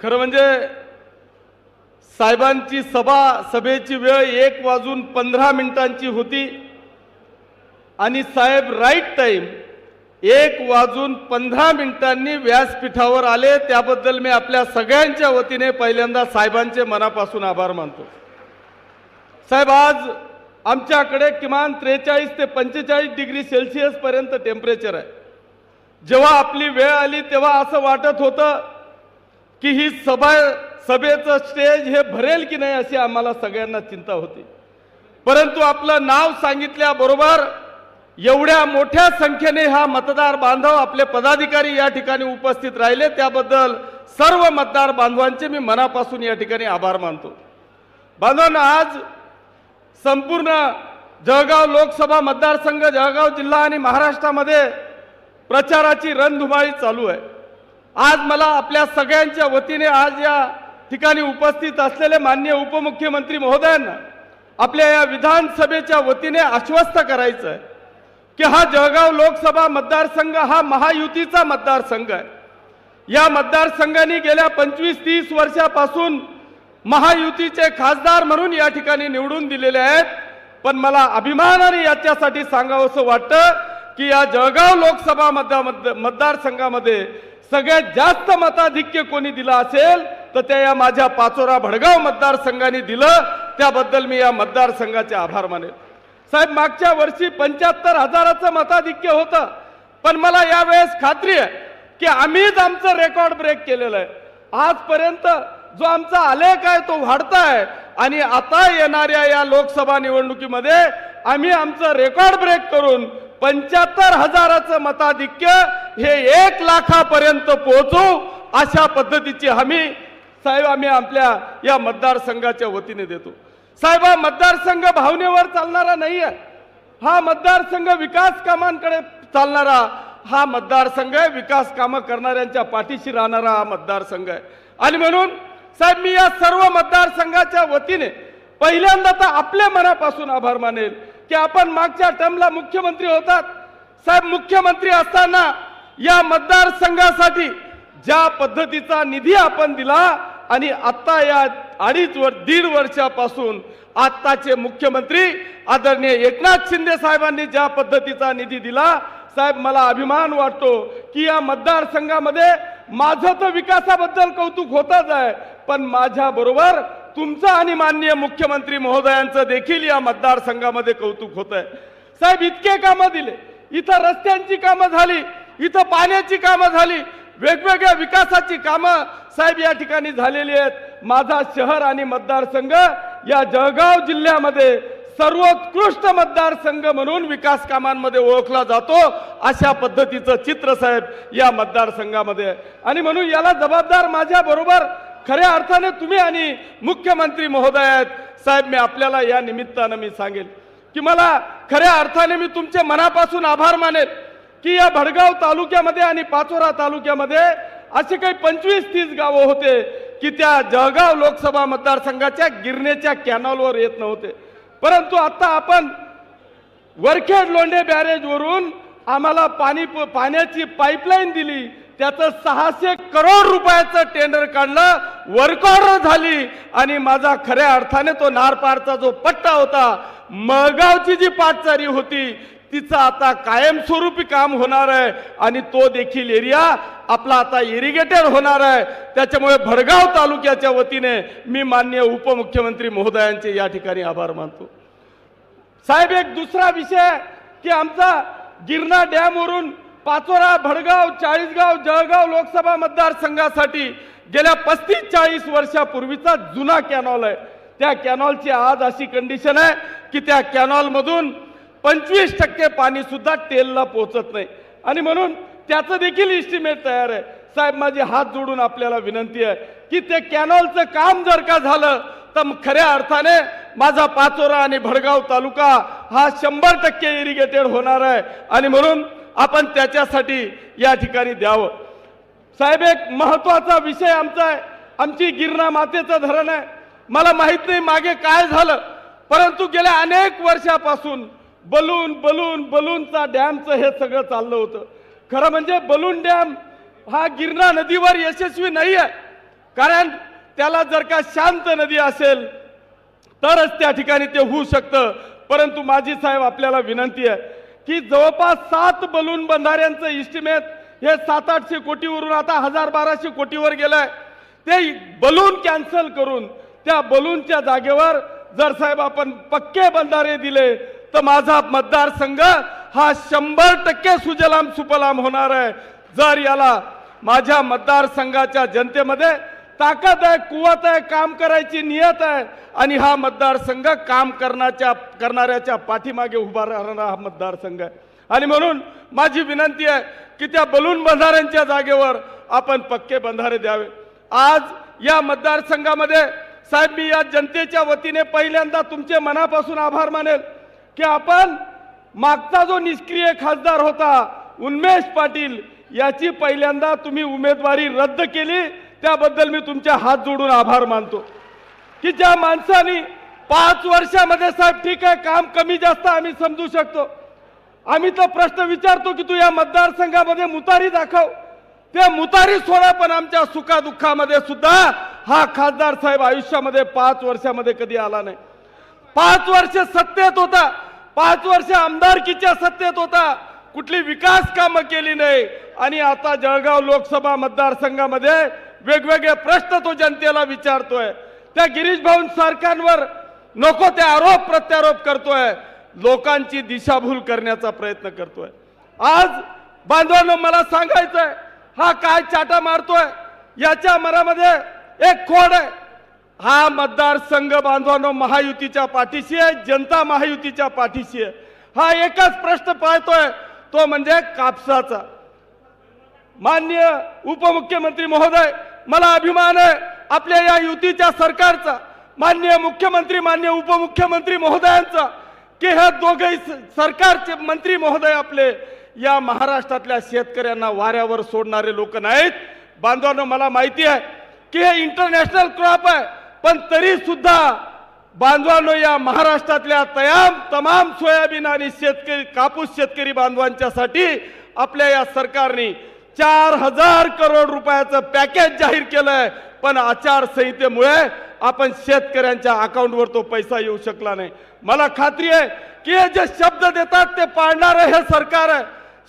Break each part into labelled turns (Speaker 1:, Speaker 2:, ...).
Speaker 1: खरं म्हणजे साहेबांची सभा सभेची वेळ एक वाजून पंधरा मिनिटांची होती. आणि साहेब राईट टाईम एक वाजून पंधरा मिनिटांनी व्यासपीठावर आले. त्याबद्दल मी आपल्या सगळ्यांच्या वतीने पहिल्यांदा साहेबांचे मनापासून आभार मानतो. साहेब आज आमच्याकडे किमान त्रेचाळीस ते पंचेचाळीस डिग्री सेल्सिअस पर्यंत टेम्परेचर आहे. जेव्हा आपली वेळ आली तेव्हा असं वाटत होतं की ही सभा सभेचं स्टेज हे भरेल की नाही अशी आम्हाला सगळ्यांना चिंता होती. परंतु आपलं नाव सांगितल्याबरोबर एवढ्या मोठ्या संख्येने हा मतदार बांधव आपले पदाधिकारी या ठिकाणी उपस्थित राहिले. त्याबद्दल सर्व मतदार बांधवांचे मी मनापासून या ठिकाणी आभार मानतो. बांधवांना आज संपूर्ण जळगाव लोकसभा मतदारसंघ जळगाव जिल्हा आणि महाराष्ट्रामध्ये प्रचाराची रणधुमाळी चालू आहे. आज मला आपल्या सगळ्यांच्या वतीने आज या ठिकाणी उपस्थित असलेले मान्य उपमुख्यमंत्री महोदयांना आपल्या या विधानसभेच्या वतीने आश्वस्त करायचं आहे की हा जळगाव लोकसभा मतदारसंघ हा महायुतीचा मतदारसंघ आहे. या मतदारसंघाने गेल्या पंचवीस तीस वर्षापासून महायुतीचे खासदार म्हणून या ठिकाणी निवडून दिलेले आहेत. पण मला अभिमानाने याच्यासाठी सांगावंसं वाटतं की या जळगाव लोकसभा मतदा मतदा- मतदारसंघामध्ये सगळ्यात जास्त मताधिक्य कोणी दिलं असेल तर त्या या माझ्या पाचोरा भडगाव मतदारसंघाने दिलं. त्याबद्दल मी या मतदारसंघाचे आभार मानेल साहेब मागच्या वर्षी पंच्याहत्तर हजाराचं मताधिक्य होतं. पण मला यावेळेस खात्री आहे की आम्हीच आमचं रेकॉर्ड ब्रेक केलेलं आहे. आजपर्यंत जो आमचा आलेख आहे तो वाढताय. आणि आता येणाऱ्या या लोकसभा निवडणुकीमध्ये आम्ही आमचं रेकॉर्ड ब्रेक करून पंच्याहत्तर हजाराचं मताधिक्य हे एक लाखापर्यंत पोहोचू अशा पद्धतीची हमी साहेब आम्ही आपल्या या मतदारसंघाच्या वतीने देतो. साहेब हा मतदारसंघ भावनेवर चालणारा नाही आहे. हा मतदारसंघ विकास कामांकडे चालणारा हा मतदारसंघ आहे. विकास कामं करणाऱ्यांच्या पाठीशी राहणारा हा मतदारसंघ आहे. आणि म्हणून साहेब मी या सर्व मतदारसंघाच्या वतीने पहिल्यांदा तर आपल्या मनापासून आभार मानेल की आपण मागच्या टर्मला मुख्यमंत्री होतात. साहेब मुख्यमंत्री असताना या मतदारसंघासाठी ज्या पद्धतीचा निधी आपण दिला आणि आत्ता या अडीच वर दीड वर्षापासून आत्ताचे मुख्यमंत्री आदरणीय एकनाथ शिंदे साहेबांनी ज्या पद्धतीचा निधी दिला साहेब मला अभिमान वाटतो की या मतदारसंघामध्ये माझं तर विकासाबद्दल कौतुक होतच आहे पण माझ्या बरोबर तुमचं आणि माननीय मुख्यमंत्री महोदयांचं देखील या मतदारसंघामध्ये कौतुक होत आहे साहेब इतके कामं दिले इथं रस्त्यांची कामं झाली इथं पाण्याची कामं झाली. वेगवेगळ्या विकासाची कामं साहेब या ठिकाणी झालेली आहेत. माझा शहर आणि मतदारसंघ या जळगाव जिल्ह्यामध्ये सर्वोत्कृष्ट मतदारसंघ म्हणून विकास कामांमध्ये ओळखला जातो. अशा पद्धतीचं चित्र साहेब या मतदारसंघामध्ये. आहे आणि म्हणून याला जबाबदार माझ्या बरोबर खऱ्या अर्थाने तुम्ही आणि मुख्यमंत्री महोदय आहेत. साहेब मी आपल्याला या निमित्तानं मी सांगेल की मला खऱ्या अर्थाने मी तुमचे मनापासून आभार मानेल. की या भडगाव तालुक्यामध्ये आणि पाचोरा तालुक्यामध्ये असे काही पंचवीस तीस गावं होते की त्या जळगाव लोकसभा मतदारसंघाच्या गिरणेच्या कॅनॉलवर येत नव्हते. परंतु आता आपण वरखेड लोंढे बॅरेजवरून आम्हाला पाणी पाण्याची पाईपलाईन दिली. त्याचं सहाशे करोड रुपयाचं टेंडर काढलं. वर्कऑर्डर झाली आणि माझा खऱ्या अर्थाने तो नारपारचा जो पट्टा होता मळगावची जी पाटचारी होती तिचं आता कायमस्वरूपी काम होणार आहे. आणि तो देखील एरिया आपला आता इरिगेटेड होणार आहे. त्याच्यामुळे भडगाव तालुक्याच्या वतीने मी माननीय उपमुख्यमंत्री महोदयांचे या ठिकाणी आभार मानतो. साहेब एक दुसरा विषय की आमचा गिरणा डॅमवरून पाचोरा भडगाव चाळीसगाव जळगाव लोकसभा मतदारसंघासाठी गेल्या पस्तीस चाळीस वर्षापूर्वीचा जुना कॅनॉल आहे. त्या कॅनॉलची आज अशी कंडिशन आहे की त्या कॅनॉलमधून पंचवीस टक्के पाणी सुद्धा पोचत पोहोचत नाही. आणि म्हणून त्याचं देखील इस्टिमेट तयार आहे. साहेब माझे हात जोडून आपल्याला विनंती आहे की ते कॅनॉलचं काम जर का झालं तर खऱ्या अर्थाने माझा पाचोरा आणि भडगाव तालुका हा शंभर टक्के इरिगेटेड होणार आहे. आणि म्हणून आपण त्याच्यासाठी या ठिकाणी द्यावं. साहेब एक महत्त्वाचा विषय आमचा आहे. आमची गिरणा मातेचं धरण आहे. मला माहीत नाही मागे काय झालं परंतु गेल्या अनेक वर्षापासून बलून बलून बलूनचा डॅमचं हे सगळं चाललं होतं. खरं म्हणजे बलून डॅम हा गिरणा नदीवर यशस्वी नाही आहे कारण त्याला जर का शांत नदी असेल तरच त्या ठिकाणी ते होऊ शकतं. परंतु माझी साहेब आपल्याला विनंती आहे की जवळपास सात बलून बंधाऱ्यांचं इस्टिमेट हे सात आठशे कोटीवरून आता हजार बाराशे कोटीवर गेलंय. ते बलून कॅन्सल करून त्या बलूनच्या जागेवर जर साहेब आपण पक्के बंधारे दिले तर माझा मतदारसंघ हा शंभर टक्के सुजलाम सुपलाम होणार आहे. जर याला माझ्या मतदारसंघाच्या जनतेमध्ये ताकद आहे कुवत आहे काम करायची नियत आहे आणि हा मतदारसंघ काम करण्याच्या करणाऱ्याच्या पाठीमागे उभा राहणारा हा मतदारसंघ आहे. आणि म्हणून माझी विनंती आहे की त्या बलून बंधाऱ्यांच्या जागेवर आपण पक्के बंधारे द्यावे. आज या मतदारसंघामध्ये साहेब मी या जनतेच्या वतीने पहिल्यांदा तुमचे मनापासून आभार मानेल. की आपण मागचा जो निष्क्रिय खासदार होता उन्मेष पाटील याची पहिल्यांदा तुम्ही उमेदवारी रद्द केली. त्याबद्दल मी तुमच्या हात जोडून आभार मानतो. की ज्या माणसाने पाच वर्षामध्ये साहेब ठीक आहे काम कमी जास्त आम्ही समजू शकतो. आम्ही तर प्रश्न विचारतो की तू या मतदारसंघामध्ये मुतारी दाखव. ते मुतारी सोडा पण आमच्या सुखादुःखामध्ये सुद्धा हा खासदार साहेब आयुष्यामध्ये पाच वर्षामध्ये कधी आला नाही. पाच वर्ष सत्तेत होता. पाच वर्ष आमदारकीच्या सत्तेत होता. कुठली विकास कामं केली नाही. आणि आता जळगाव लोकसभा मतदारसंघामध्ये वेगवेगळे प्रश्न तो जनतेला विचारतोय. त्या गिरीश भाऊ सरकारवर नको ते आरोप प्रत्यारोप करतोय. लोकांची दिशाभूल करण्याचा प्रयत्न करतोय. आज बांधवांनो मला सांगायचंय हा काय चाटा मारतोय? याच्या मनामध्ये एक खोड आहे. हा मतदारसंघ बांधवांनो महायुतीच्या पाठीशी आहे जनता महायुतीच्या पाठीशी आहे. हा एकच प्रश्न पाहतोय तो म्हणजे कापसाचा. मान्य उपमुख्यमंत्री महोदय मला अभिमान आहे आपल्या या युतीच्या सरकारचा मान्य मुख्यमंत्री मान्य उपमुख्यमंत्री महोदयांचा की हे दोघही सरकारचे मंत्री महोदय आपले या महाराष्ट्रातल्या शेतकऱ्यांना वाऱ्यावर सोडणारे लोक नाहीत. बांधवांनो मला माहिती आहे की हे इंटरनॅशनल क्रॉप आहे. पण तरी सुद्धा बांधवांनो या महाराष्ट्रातल्या तयाम तमाम सोयाबीन आणि शेतकरी कापूस शेतकरी बांधवांच्यासाठी आपल्या या सरकारने चार हजार करोड रुपयाचं पॅकेज जाहीर केलंय. पण आचारसंहितेमुळे आपण शेतकऱ्यांच्या अकाउंटवर तो पैसा येऊ शकला नाही. मला खात्री आहे की हे जे शब्द देतात ते पाळणारं हे सरकार आहे.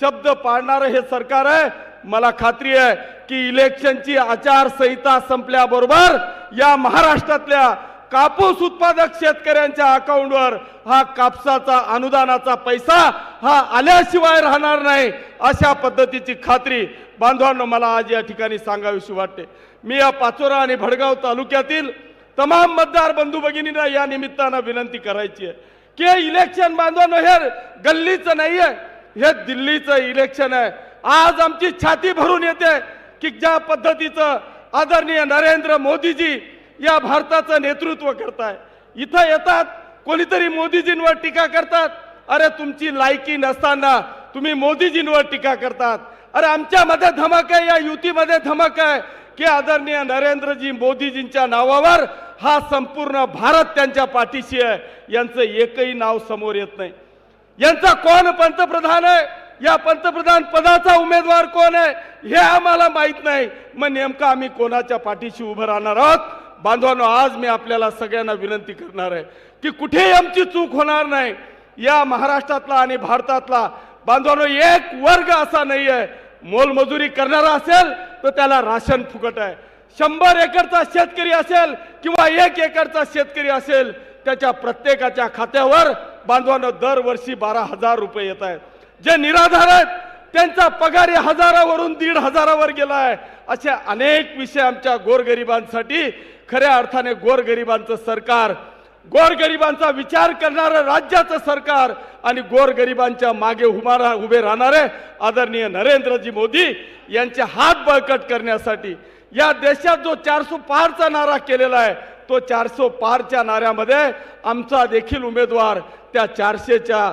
Speaker 1: शब्द पाळणारं हे सरकार आहे. मला खात्री आहे की इलेक्शनची आचारसंहिता संपल्याबरोबर या महाराष्ट्रातल्या कापूस उत्पादक शेतकऱ्यांच्या अकाउंटवर हा कापसाचा अनुदानाचा पैसा हा आल्याशिवाय राहणार नाही अशा पद्धतीची खात्री बांधवांनो मला आज या ठिकाणी सांगावीशी वाटते. मी या पाचोरा आणि भडगाव तालुक्यातील तमाम मतदार बंधू भगिनींना या निमित्तानं विनंती करायची आहे की इलेक्शन बांधवांनो हे गल्लीचं नाही आहे हे दिल्लीचं इलेक्शन आहे. आज आमची छाती भरून येते की ज्या पद्धतीचं आदरणीय नरेंद्र मोदीजी या भारताचं नेतृत्व करताय. इथं येतात कोणीतरी मोदीजींवर टीका करतात अरे तुमची लायकी नसताना तुम्ही मोदीजींवर टीका करतात. अरे आमच्यामध्ये धमक आहे या युतीमध्ये धमक आहे की आदरणीय नरेंद्रजी मोदीजींच्या नावावर हा संपूर्ण भारत त्यांच्या पाठीशी आहे. यांचं एकही नाव समोर येत नाही. यांचा कोण पंतप्रधान आहे? या पंतप्रधान पदाचा उमेदवार कोण आहे हे आम्हाला माहीत नाही. मग नेमकं आम्ही कोणाच्या पाठीशी उभं राहणार आहोत? बांधवांनो आज मी आपल्याला सगळ्यांना विनंती करणार आहे की कुठेही आमची चूक होणार नाही. या महाराष्ट्रातला आणि भारतातला बांधवांनो एक वर्ग असा नाही आहे मोलमजुरी करणारा असेल तर त्याला राशन फुकट आहे. शंभर एकरचा शेतकरी असेल किंवा एक एकरचा शेतकरी असेल त्याच्या प्रत्येकाच्या खात्यावर बांधवांनो दरवर्षी बारा हजार रुपये येत आहेत. जे निराधार आहेत त्यांचा पगार हजारावरून दीड हजारावर गेला आहे असे अनेक विषय आमच्या गोरगरिबांसाठी खऱ्या अर्थाने गोरगरिबांचं सरकार गोरगरिबांचा विचार करणारं राज्याचं सरकार आणि गोरगरिबांच्या मागे उभा उभे राहणारे आदरणीय नरेंद्रजी मोदी यांचे हात बळकट करण्यासाठी या देशात जो चारसो पारचा नारा केलेला आहे तो चारसो पारच्या नाऱ्यामध्ये आमचा देखील उमेदवार त्या चारशेच्या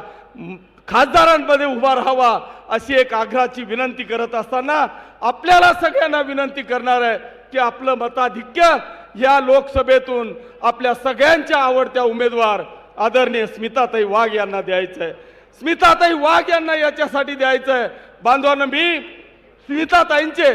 Speaker 1: खासदारांमध्ये उभा राहावा अशी एक आग्रहाची विनंती करत असताना आपल्याला सगळ्यांना विनंती करणार आहे की आपलं मताधिक्य या लोकसभेतून आपल्या सगळ्यांच्या आवडत्या उमेदवार आदरणीय स्मिताताई वाघ यांना द्यायचं आहे. स्मिताताई वाघ यांना याच्यासाठी द्यायचं आहे. बांधवांना मी स्मिताताईंचे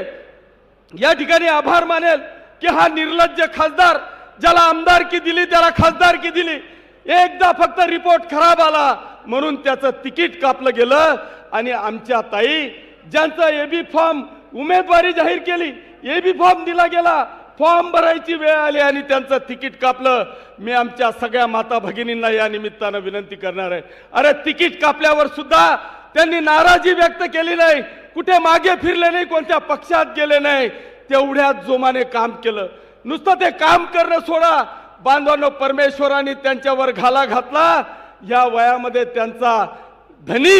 Speaker 1: या ठिकाणी आभार मानेल की हा निर्लज्ज खासदार ज्याला आमदारकी दिली त्याला खासदारकी दिली. एकदा फक्त रिपोर्ट खराब आला म्हणून त्याचं तिकीट कापलं गेलं आणि आमच्या ताई ज्यांचा बी फॉर्म उमेदवारी जाहीर केली ए बी फॉर्म दिला गेला फॉर्म भरायची वेळ आली आणि त्यांचं तिकीट कापलं. मी आमच्या सगळ्या माता भगिनींना या निमित्तानं विनंती करणार आहे. अरे तिकीट कापल्यावर सुद्धा त्यांनी नाराजी व्यक्त केली नाही. कुठे मागे फिरले नाही कोणत्या पक्षात गेले नाही. तेवढ्याच जोमाने काम केलं. नुसतं ते काम करणं सोडा. बांधवांनो परमेश्वराने त्यांच्यावर घाला घातला. या वयामध्ये त्यांचा धनी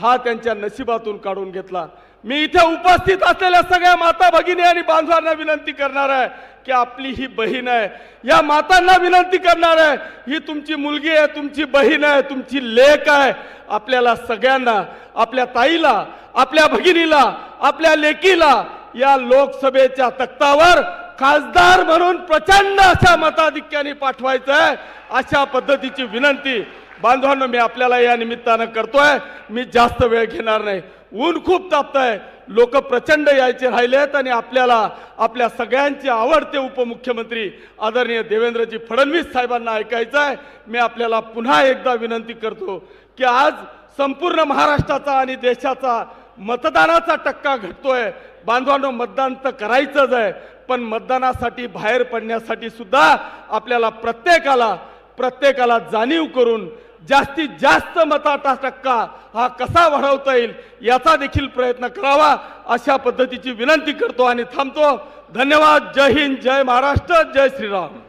Speaker 1: हा त्यांच्या नशिबातून काढून घेतला. मी इथे उपस्थित असलेल्या सगळ्या माता भगिनी आणि बांधवांना विनंती करणार आहे की आपली ही बहीण आहे. या मातांना विनंती करणार आहे ही तुमची मुलगी आहे तुमची बहीण आहे तुमची लेक आहे. आपल्याला सगळ्यांना आपल्या ताईला आपल्या भगिनीला आपल्या लेकीला या लोकसभेच्या तख्तावर खासदार म्हणून प्रचंड अशा मताधिक्याने पाठवायचं आहे अशा पद्धतीची विनंती बांधवांनो मी आपल्याला या निमित्तानं करतोय. मी जास्त वेळ घेणार नाही. ऊन खूप तापतंय. आहे लोक प्रचंड यायचे राहिलेत आणि आपल्याला आपल्या सगळ्यांचे आवडते उपमुख्यमंत्री आदरणीय देवेंद्रजी फडणवीस साहेबांना ऐकायचं आहे मी आपल्याला पुन्हा एकदा विनंती करतो की आज संपूर्ण महाराष्ट्राचा आणि देशाचा मतदानाचा टक्का घटतोय. बांधवांनो मतदान तर करायचंच आहे पण मतदानासाठी बाहेर पडण्यासाठी सुद्धा आपल्याला प्रत्येकाला प्रत्येकाला जाणीव करून जास्तीत जास्त मताचा टक्का हा कसा वाढवता येईल याचा देखील प्रयत्न करावा अशा पद्धतीची विनंती करतो आणि थांबतो. धन्यवाद. जय हिंद. जय महाराष्ट्र. जय श्रीराम.